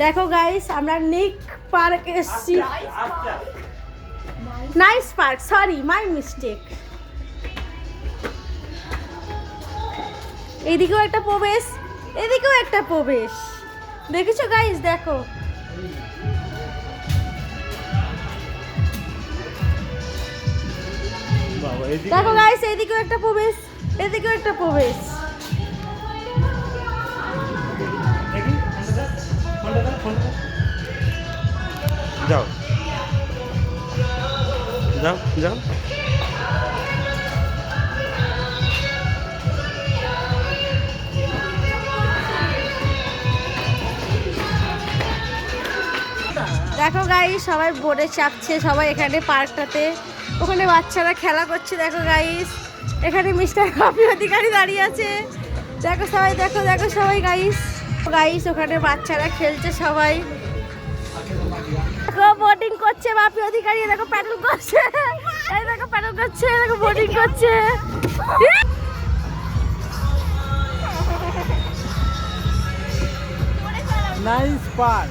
দেখো গাইস আমরা নিক পার্ক এসছি। Nice park sorry my mistake এদিকেও একটা প্রবেশ এদিকেও একটা প্রবেশ। দেখেছ গাইস দেখো। দেখো গাইস এদিকেও একটা প্রবেশ এদিকেও একটা প্রবেশ। দাও যাও যাও। দেখো গাই সবাই বোর্ডে চাপছে, সবাই এখানে পার্কটাতে। ওখানে বাচ্চারা খেলা করছে, দেখো গাইস এখানে মিস্টার কপি অধিকারী দাঁড়িয়ে আছে। দেখো সবাই, দেখো দেখো সবাই গাইস গাইস ওখানে বাচ্চারা খেলছে সবাই। দেখো বোটিং করছে বাপি অধিকারী দেখো প্যাডেল করছে। এই দেখো প্যাডেল করছে দেখো বোটিং করছে। Nice park